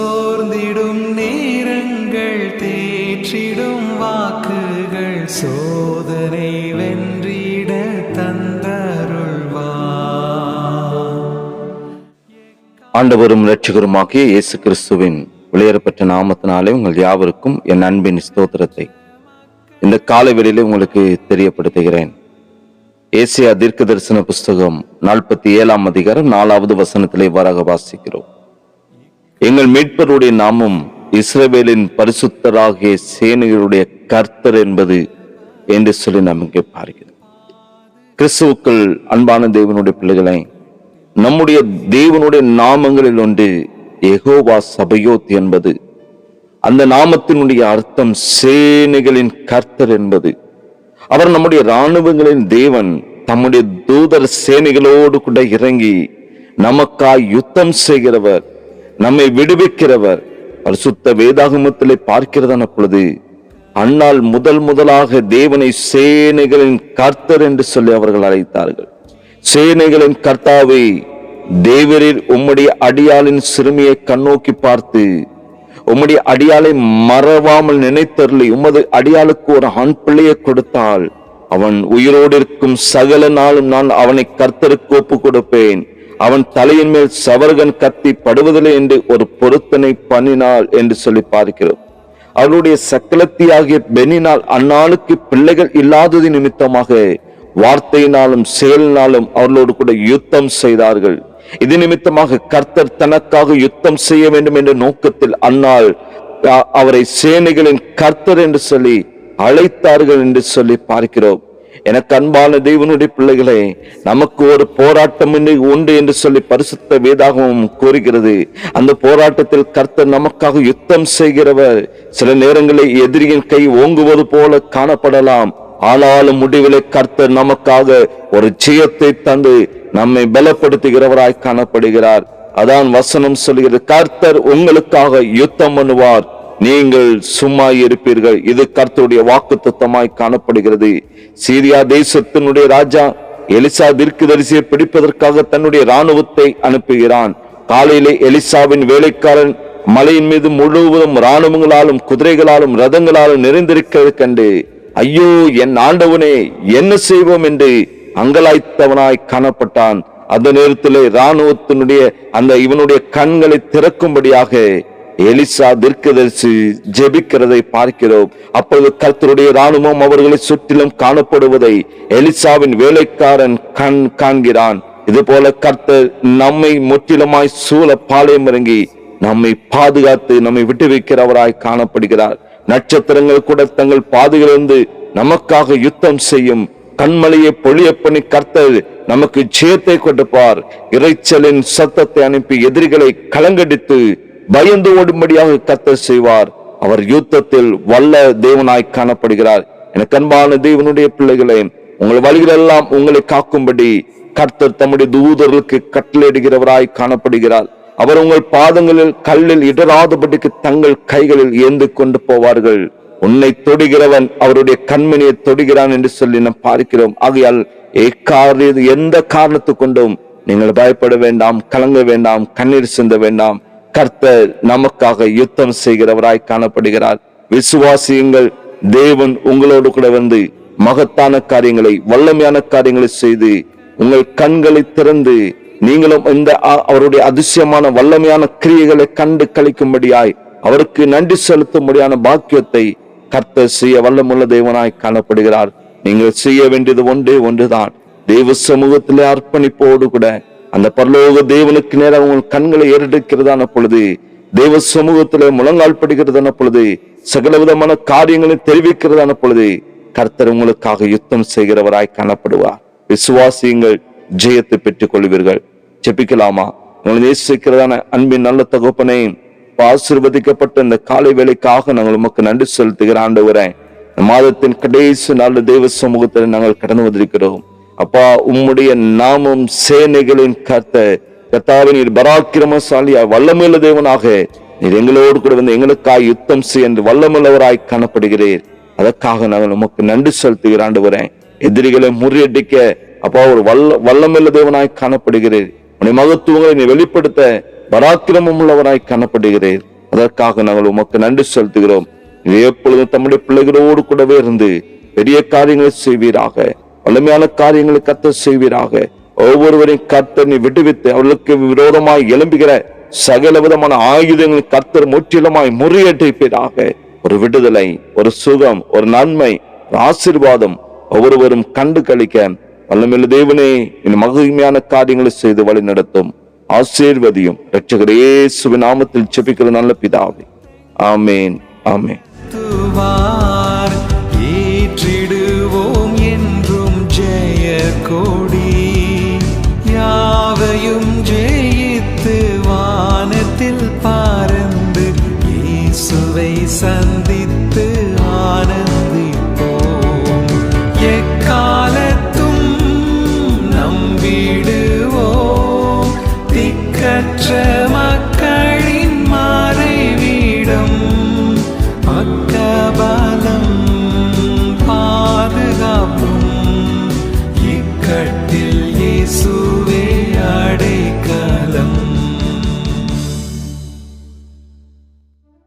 சோர்ந்திடும் நேரங்கள் தேற்றிடும் வாக்குகள் சோதனை வென்றிட ஆண்டவரும் இரட்சகருமாகிய இயேசு கிறிஸ்துவின் வெளியேறப்பட்ட நாமத்தினாலே உங்கள் யாவருக்கும் என் அன்பின் ஸ்தோத்திரத்தை. இந்த கால வெளியில உங்களுக்கு தெரியப்படுத்துகிறேன். ஏசியா தீர்க்க தரிசன புஸ்தகம் நாற்பத்தி ஏழாம் அதிகாரம் நாலாவது வசனத்திலே வராக வாசிக்கிறோம். எங்கள் மீட்பருடைய நாமம் இஸ்ரேவேலின் பரிசுத்தராகிய சேனைகளுடைய கர்த்தர் என்பது என்று சொல்லி நாம் இங்கே பார்க்கிறோம். கிறிஸ்துவுக்கள் அன்பான தேவனுடைய பிள்ளைகளை நம்முடைய தேவனுடைய நாமங்களில் ஒன்று எகோவா சபையோத் என்பது. அந்த நாமத்தினுடைய அர்த்தம் சேனைகளின் கர்த்தர் என்பது. அவர் நம்முடைய இராணுவங்களின் தேவன் தம்முடைய தூதர் சேனைகளோடு கூட இறங்கி நமக்காய் யுத்தம் செய்கிறவர் நம்மை விடுவிக்கிறவர். பரிசுத்த வேதாகமத்திலே பார்க்கிறதான பொழுது அன்னால் முதல் முதலாக தேவனை சேனைகளின் கர்த்தர் என்று சொல்லி அவர்கள் அழைத்தார்கள். சேனைகளின் கர்த்தாவை தேவரீர் உம்முடைய அடியாளின் சிறுமியை கண்ணோக்கி பார்த்து உம்முடைய அடியாளை மறவாமல் நினைத்தருளி உமது அடியாளுக்கு ஒரு ஆண் பிள்ளையை கொடுத்தால் அவன் உயிரோடு இருக்கும் சகல நாளும் நான் அவனை கர்த்தருக்கு ஒப்பு கொடுப்பேன் அவன் தலையின் மேல் சவர்கன் கத்தி படுவதில்லை என்று ஒரு பொருத்தனை பண்ணினாள் என்று சொல்லி பார்க்கிறோம் அவருடைய சக்கலத்தியாகிய பெண்ணினால் அந்நாளுக்கு பிள்ளைகள் இல்லாதது நிமித்தமாக வார்த்தையினாலும் செயலினாலும் அவர்களோடு கூட யுத்தம் செய்தார்கள். இது நிமித்தமாக கர்த்தர் தனக்காக யுத்தம் செய்ய வேண்டும் என்ற நோக்கத்தில் அந்நாள் அவரை சேனைகளின் கர்த்தர் என்று சொல்லி அழைத்தார்கள் என்று சொல்லி பார்க்கிறோம். எனக்கு அன்பான தேவனுடைய பிள்ளைகளை நமக்கு ஒரு போராட்டம் என்று உண்டு என்று சொல்லி பரிசுத்த வேதாகவும் கூறுகிறது. அந்த போராட்டத்தில் கர்த்தர் நமக்காக யுத்தம் செய்கிறவர். சில நேரங்களில் எதிரியின் கை ஓங்குவது போல காணப்படலாம். ஆனாலும் முடிவிலே கர்த்தர் நமக்காக ஒரு ஜெயத்தை தந்து நம்மை பலப்படுத்துகிறவராய் காணப்படுகிறார். அதான் வசனம் சொல்கிறது கர்த்தர் உங்களுக்காக யுத்தம் பண்ணுவார். நீங்கள் சும்மா இருப்பீர்கள். இது கர்த்தருடைய வாக்கு காணப்படுகிறது. சீரியா தேசத்தினுடைய ராஜா எலிசா தீர்க்கதரிசியை பிடிப்பதற்காக தன்னுடைய இராணுவத்தை அனுப்புகிறான். காலையிலே எலிசாவின் வேலைக்காரன் மலையின் மீது முழுவதும் ராணுவங்களாலும் குதிரைகளாலும் ரதங்களாலும் நிறைந்திருக்கிறது கண்டு ஐயோ என் ஆண்டவனே என்ன செய்வோம்? என்று அங்கலாய்த்தவனாய் காணப்பட்டான். அந்த நேரத்திலே இராணுவத்தினுடைய அந்த இவனுடைய கண்களை திறக்கும்படியாக எலிசா தீர்க்கதரிசி ஜெபிக்கிறதை பார்க்கிறோம். அப்பொழுது கர்த்தருடைய ராணுவம் அவர்களை சுற்றிலும் காணப்படுவதை எலிசாவின் வேலைக்காரன் கண் காண்கிறான். இது போல கர்த்தர் நம்மை முற்றிலுமாய் சூழ பாளையம் இறங்கி நம்மை பாதுகாத்து நம்மை விட்டு வைக்கிறவராய் காணப்படுகிறார். நட்சத்திரங்கள் கூட தங்கள் பாதையிலிருந்து நமக்காக யுத்தம் செய்யும் கண்மலையை பொழிய பண்ணி கர்த்தர் நமக்கு ஜெயத்தை கொடுப்பார். இறைச்சலின் சத்தத்தை அனுப்பி எதிரிகளை கலங்கடித்து பயந்து ஓடும்படியாக கர்த்தர் செய்வார். அவர் யுத்தத்தில் வல்ல தேவனாய் காணப்படுகிறார். எனக்கு அன்பான தேவனுடைய பிள்ளைகளே உங்கள் வழிகளெல்லாம் உங்களை காக்கும்படி கர்த்தர் தம்முடைய தூதர்களுக்கு கட்டளையிடுகிறவராய் காணப்படுகிறார். அவர் உங்கள் பாதங்களில் கல்லில் இடராதபடிக்கு தங்கள் கைகளில் ஏந்து கொண்டு போவார்கள். உன்னை தொடுகிறவன் அவருடைய கண்மணியை தொடுகிறான் என்று சொல்லி நாம் பார்க்கிறோம். ஆகையால் எக்காரிய எந்த காரணத்து கொண்டும் நீங்கள் பயப்பட வேண்டாம் கலங்க வேண்டாம் கண்ணீர் சிந்த வேண்டாம். கர்த்தர் நமக்காக யுத்தம் செய்கிறவராய் காணப்படுகிறார். விசுவாசியுங்கள் தேவன் உங்களோடு கூட வந்து மகத்தான காரியங்களை வல்லமையான காரியங்களை செய்து உங்கள் கண்களை திறந்து நீங்களும் இந்த அ- அவருடைய அதிசயமான வல்லமையான கிரியைகளை கண்டு கழிக்கும்படியாய் அவருக்கு நன்றி செலுத்தும்படியான பாக்கியத்தை கர்த்தர் செய்ய வல்லமுள்ள தேவனாய் காணப்படுகிறார். நீங்கள் செய்ய வேண்டியது ஒன்றே ஒன்றுதான். தெய்வ சமூகத்திலே அர்ப்பணிப்போடு கூட அந்த பரலோக தேவனுக்கு நேரம் உங்கள் கண்களை ஏறெடுக்கிறதான பொழுது தெய்வ சமூகத்துல முழங்கால் படுகிறதான பொழுது சகல விதமான காரியங்களை தெரிவிக்கிறதான பொழுது கர்த்தர் உங்களுக்காக யுத்தம் செய்கிறவராய் காணப்படுவார். விசுவாசியுங்கள் ஜெயத்தை பெற்றுக் கொள்வீர்கள் ஜெபிக்கலாமா? உங்களை நேசிக்கிறதான அன்பின் நல்ல தகப்பனை ஆசிர்வதிக்கப்பட்ட இந்த காலை வேலைக்காக நாங்கள் உமக்கு நன்றி செலுத்துகிற ஆண்டு வரேன் மாதத்தின் கடைசி நாள் தெய்வ சமூகத்தில் நாங்கள் கடந்து வந்திருக்கிறோம். அப்பா உம்முடைய நாமம் சேனைகளின் கத்த கர்த்தாவின் நீர் பராக்கிரமசாலியா வல்லமையுள்ள தேவனாக நீர் எங்களோடு கூட வந்து எங்களுக்காய் யுத்தம் செய்ய என்று வல்லமுள்ளவராய் காணப்படுகிறீர். அதற்காக நாங்கள் உமக்கு நன்றி செலுத்துகிற வரேன் எதிரிகளை முறியடிக்க அப்பா ஒரு வல்ல வல்லமுள்ள தேவனாய் காணப்படுகிறீர். உன்னை மகத்துவங்களை நீ வெளிப்படுத்த பராக்கிரமம் உள்ளவராய் காணப்படுகிறீர். அதற்காக நாங்கள் உமக்கு நன்றி செலுத்துகிறோம். நீர் எப்பொழுதும் தம்முடைய பிள்ளைகளோடு கூடவே இருந்து பெரிய காரியங்களை செய்வீராக. வலிமையான காரியங்களை கத்த செய்வீராக. ஒவ்வொருவரையும் கர்த்தர் நீ விடுவித்து அவர்களுக்கு விரோதமாய் எழும்புகிற சகல விதமான ஆயுதங்களை கர்த்தர் முற்றிலுமாய் முறியடிப்பீராக. ஒரு விடுதலை ஒரு சுகம் ஒரு நன்மை ஒரு ஆசீர்வாதம் ஒவ்வொருவரும் கண்டு கழிக்க வல்லமில்ல தேவனே இந்த மகிமையான காரியங்களை செய்து வழி நடத்தும். ஆசீர்வதியும் இரட்சகர் இயேசுவின் நாமத்தில் செபிக்கிற நல்ல பிதாவே. ஆமேன் ஆமேன். கொடி யாவையும் ஜெயித்து வானத்தில் பறந்து இயேசுவை சந்த